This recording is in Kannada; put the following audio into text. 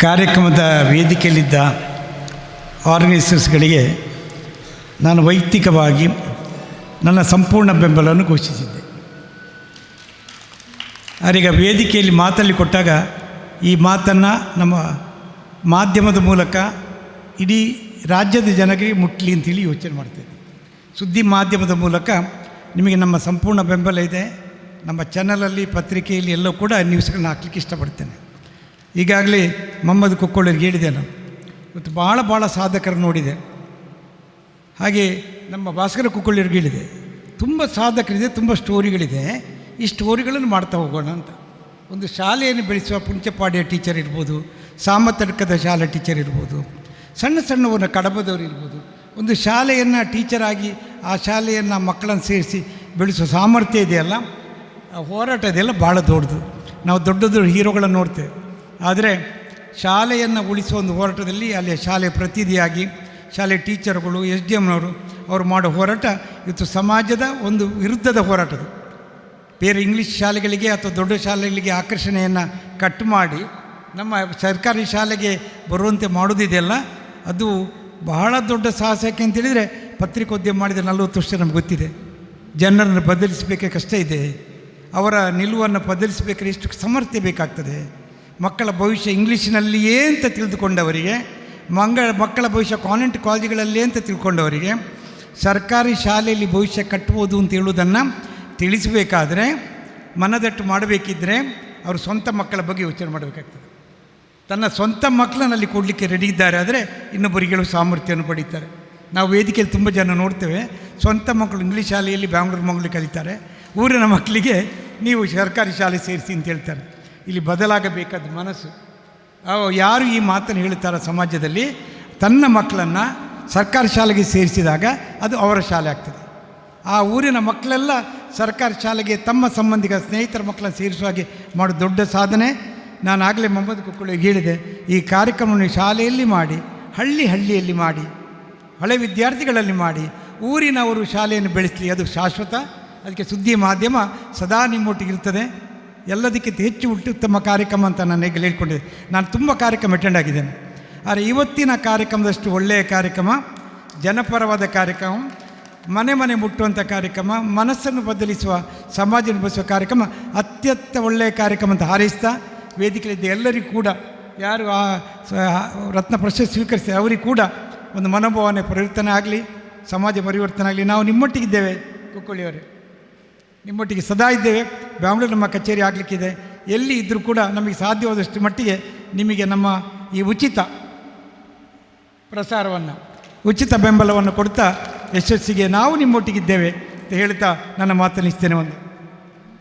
ಕಾರ್ಯಕ್ರಮದ ವೇದಿಕೆಯಲ್ಲಿದ್ದ ಆರ್ಗನೈಸರ್ಸ್ಗಳಿಗೆ ನಾನು ವೈಯಕ್ತಿಕವಾಗಿ ನನ್ನ ಸಂಪೂರ್ಣ ಬೆಂಬಲವನ್ನು ಘೋಷಿಸಿದ್ದೆ. ಅವರೀಗ ವೇದಿಕೆಯಲ್ಲಿ ಮಾತಲ್ಲಿ ಕೊಟ್ಟಾಗ ಈ ಮಾತನ್ನು ನಮ್ಮ ಮಾಧ್ಯಮದ ಮೂಲಕ ಇಡೀ ರಾಜ್ಯದ ಜನರಿಗೆ ಮುಟ್ಟಲಿ ಅಂತೇಳಿ ಯೋಚನೆ ಮಾಡ್ತೇನೆ ಸುದ್ದಿ ಮಾಧ್ಯಮದ ಮೂಲಕ ನಿಮಗೆ ನಮ್ಮ ಸಂಪೂರ್ಣ ಬೆಂಬಲ ಇದೆ. ನಮ್ಮ ಚಾನಲಲ್ಲಿ ಪತ್ರಿಕೆಯಲ್ಲಿ ಎಲ್ಲವೂ ಕೂಡ ನ್ಯೂಸ್ಗಳನ್ನ ಹಾಕ್ಲಿಕ್ಕೆ ಇಷ್ಟಪಡ್ತೇನೆ. ಈಗಾಗಲೇ ಮೊಹಮ್ಮದ್ ಕುಕ್ಕೊಳ್ಳೋರಿಗೆ ಹೇಳಿದೆ ನಾನು. ಇವತ್ತು ಭಾಳ ಭಾಳ ಸಾಧಕರು ನೋಡಿದೆ. ಹಾಗೆ ನಮ್ಮ ಭಾಸ್ಕರ ಕುಕ್ಕೊಳ್ಳರಿಗೆ ಹೇಳಿದೆ, ತುಂಬ ಸಾಧಕರಿದೆ, ತುಂಬ ಸ್ಟೋರಿಗಳಿದೆ, ಈ ಸ್ಟೋರಿಗಳನ್ನು ಮಾಡ್ತಾ ಹೋಗೋಣ ಅಂತ. ಒಂದು ಶಾಲೆಯನ್ನು ಬೆಳೆಸುವ ಪುಂಚಪಾಡಿಯ ಟೀಚರ್ ಇರ್ಬೋದು ಸಾಮತಡ್ಕದ ಶಾಲೆ ಟೀಚರ್ ಇರ್ಬೋದು, ಸಣ್ಣ ಸಣ್ಣವನ್ನು ಕಡಬದವರು ಇರ್ಬೋದು, ಒಂದು ಶಾಲೆಯನ್ನು ಟೀಚರಾಗಿ ಆ ಶಾಲೆಯನ್ನು ಮಕ್ಕಳನ್ನು ಸೇರಿಸಿ ಬೆಳೆಸೋ ಸಾಮರ್ಥ್ಯ ಇದೆಯಲ್ಲ ಹೋರಾಟ ಇದೆಯಲ್ಲ ಭಾಳ ದೊಡ್ಡದು. ನಾವು ದೊಡ್ಡ ದೊಡ್ಡ ಹೀರೋಗಳನ್ನು ನೋಡ್ತೇವೆ. ಆದರೆ ಶಾಲೆಯನ್ನು ಉಳಿಸುವ ಒಂದು ಹೋರಾಟದಲ್ಲಿ ಅಲ್ಲಿ ಶಾಲೆ ಪ್ರತಿನಿಧಿಯಾಗಿ ಶಾಲೆ ಟೀಚರ್ಗಳು, ಎಸ್ ಡಿ ಎಮ್ನವರು ಅವರು ಮಾಡೋ ಹೋರಾಟ ಇವತ್ತು ಸಮಾಜದ ಒಂದು ವಿರುದ್ಧದ ಹೋರಾಟದು ಬೇರೆ ಇಂಗ್ಲೀಷ್ ಶಾಲೆಗಳಿಗೆ ಅಥವಾ ದೊಡ್ಡ ಶಾಲೆಗಳಿಗೆ ಆಕರ್ಷಣೆಯನ್ನು ಕಟ್ ಮಾಡಿ ನಮ್ಮ ಸರ್ಕಾರಿ ಶಾಲೆಗೆ ಬರುವಂತೆ ಮಾಡೋದಿದೆಯಲ್ಲ, ಅದು ಬಹಳ ದೊಡ್ಡ ಸಾಹಸಕ್ಕೆ ಅಂತೇಳಿದರೆ ಪತ್ರಿಕೋದ್ಯಮ ಮಾಡಿದ ನಲವತ್ತು ವರ್ಷ ನಮ್ಗೆ ಗೊತ್ತಿದೆ. ಜನರನ್ನು ಬದಲಿಸಬೇಕೆ ಕಷ್ಟ ಇದೆ. ಅವರ ನಿಲುವನ್ನು ಬದಲಿಸಬೇಕಾದ್ರೆ ಎಷ್ಟು ಸಮರ್ಥ್ಯ ಬೇಕಾಗ್ತದೆ. ಮಕ್ಕಳ ಭವಿಷ್ಯ ಇಂಗ್ಲೀಷಿನಲ್ಲಿಯೇ ಅಂತ ತಿಳಿದುಕೊಂಡವರಿಗೆ, ಮಂಗಳ, ಮಕ್ಕಳ ಭವಿಷ್ಯ ಕಾನ್ವೆಂಟ್ ಕಾಲೇಜುಗಳಲ್ಲೇ ಅಂತ ತಿಳ್ಕೊಂಡವರಿಗೆ, ಸರ್ಕಾರಿ ಶಾಲೆಯಲ್ಲಿ ಭವಿಷ್ಯ ಕಟ್ಬೋದು ಅಂತ ಹೇಳುವುದನ್ನು ತಿಳಿಸಬೇಕಾದ್ರೆ, ಮನದಟ್ಟು ಮಾಡಬೇಕಿದ್ದರೆ ಅವರು ಸ್ವಂತ ಮಕ್ಕಳ ಬಗ್ಗೆ ಯೋಚನೆ ಮಾಡಬೇಕಾಗ್ತದೆ. ತನ್ನ ಸ್ವಂತ ಮಕ್ಕಳನ್ನಲ್ಲಿ ಕೊಡಲಿಕ್ಕೆ ರೆಡಿ ಇದ್ದಾರೆ ಆದರೆ ಇನ್ನೊಬ್ಬರಿಗೆ ಸಾಮರ್ಥ್ಯವನ್ನು ಪಡೀತಾರೆ. ನಾವು ವೇದಿಕೆಯಲ್ಲಿ ತುಂಬ ಜನ ನೋಡ್ತೇವೆ, ಸ್ವಂತ ಮಕ್ಕಳು ಇಂಗ್ಲೀಷ್ ಶಾಲೆಯಲ್ಲಿ ಬ್ಯಾಂಗ್ಳೂರು ಮಂಗಳೂರು ಕಲಿತಾರೆ, ಊರಿನ ಮಕ್ಕಳಿಗೆ ನೀವು ಸರ್ಕಾರಿ ಶಾಲೆ ಸೇರಿಸಿ ಅಂತ ಹೇಳ್ತಾರೆ. ಇಲ್ಲಿ ಬದಲಾಗಬೇಕಾದ ಮನಸ್ಸು. ಯಾರು ಈ ಮಾತನ್ನು ಹೇಳ್ತಾರೋ ಸಮಾಜದಲ್ಲಿ ತನ್ನ ಮಕ್ಕಳನ್ನು ಸರ್ಕಾರಿ ಶಾಲೆಗೆ ಸೇರಿಸಿದಾಗ ಅದು ಅವರ ಶಾಲೆ ಆಗ್ತದೆ. ಆ ಊರಿನ ಮಕ್ಕಳೆಲ್ಲ ಸರ್ಕಾರಿ ಶಾಲೆಗೆ ತಮ್ಮ ಸಂಬಂಧಿಕ ಸ್ನೇಹಿತರ ಮಕ್ಕಳನ್ನು ಸೇರಿಸುವ ಹಾಗೆ ಮಾಡೋ ದೊಡ್ಡ ಸಾಧನೆ. ನಾನು ಆಗಲೇ ಮೊಹಮ್ಮದ್ ಕುಕ್ಕುಳಿಗೆ ಹೇಳಿದೆ, ಈ ಕಾರ್ಯಕ್ರಮವನ್ನು ಶಾಲೆಯಲ್ಲಿ ಮಾಡಿ, ಹಳ್ಳಿ ಹಳ್ಳಿಯಲ್ಲಿ ಮಾಡಿ, ಹಳೆ ವಿದ್ಯಾರ್ಥಿಗಳಲ್ಲಿ ಮಾಡಿ, ಊರಿನವರು ಶಾಲೆಯನ್ನು ಬೆಳೆಸಲಿ, ಅದು ಶಾಶ್ವತ, ಅದಕ್ಕೆ ಸುದ್ದಿ ಮಾಧ್ಯಮ ಸದಾ ನಿಮ್ಮೊಟ್ಟಿಗಿರ್ತದೆ ಎಲ್ಲದಕ್ಕಿಂತ ಹೆಚ್ಚು ಉತ್ತಮ ಕಾರ್ಯಕ್ರಮ ಅಂತ ನಾನು ಈಗ ಹೇಳ್ಕೊಂಡಿದ್ದೆ ನಾನು ತುಂಬ ಕಾರ್ಯಕ್ರಮ ಅಟೆಂಡ್ ಆಗಿದ್ದೇನೆ. ಆದರೆ ಇವತ್ತಿನ ಕಾರ್ಯಕ್ರಮದಷ್ಟು ಒಳ್ಳೆಯ ಕಾರ್ಯಕ್ರಮ, ಜನಪರವಾದ ಕಾರ್ಯಕ್ರಮ, ಮನೆ ಮನೆ ಮುಟ್ಟುವಂಥ ಕಾರ್ಯಕ್ರಮ, ಮನಸ್ಸನ್ನು ಬದಲಿಸುವ ಸಮಾಜ ನಿರ್ಮಿಸುವ ಕಾರ್ಯಕ್ರಮ, ಅತ್ಯಂತ ಒಳ್ಳೆಯ ಕಾರ್ಯಕ್ರಮ ಅಂತ ಹಾರೈಸ್ತಾ, ವೇದಿಕೆಯಲ್ಲಿದ್ದ ಎಲ್ಲರಿಗೂ ಕೂಡ, ಯಾರು ಆ ರತ್ನ ಪ್ರಶಸ್ತಿ ಸ್ವೀಕರಿಸ್ತಾರೆ ಅವರಿಗೂ ಕೂಡ ಒಂದು ಮನೋಭಾವನೆ ಪರಿವರ್ತನೆ ಆಗಲಿ, ಸಮಾಜ ಪರಿವರ್ತನೆ ಆಗಲಿ. ನಾವು ನಿಮ್ಮೊಟ್ಟಿಗಿದ್ದೇವೆ ಕುಕ್ಕುಳಿಯವರೇ ನಿಮ್ಮೊಟ್ಟಿಗೆ ಸದಾ ಇದ್ದೇವೆ. ಬೆಂಗಳೂರು ನಮ್ಮ ಕಚೇರಿ ಆಗಲಿಕ್ಕಿದೆ. ಎಲ್ಲಿ ಇದ್ದರೂ ಕೂಡ ನಮಗೆ ಸಾಧ್ಯವಾದಷ್ಟು ಮಟ್ಟಿಗೆ ನಿಮಗೆ ನಮ್ಮ ಈ ಉಚಿತ ಪ್ರಸಾರವನ್ನು, ಉಚಿತ ಬೆಂಬಲವನ್ನು ಕೊಡ್ತಾ ಯಶಸ್ಸಿಗೆ ನಾವು ನಿಮ್ಮೊಟ್ಟಿಗಿದ್ದೇವೆ ಅಂತ ಹೇಳ್ತಾ ನನ್ನ ಮಾತನ್ನು ಇಸ್ತೇನೆ ಒಂದು.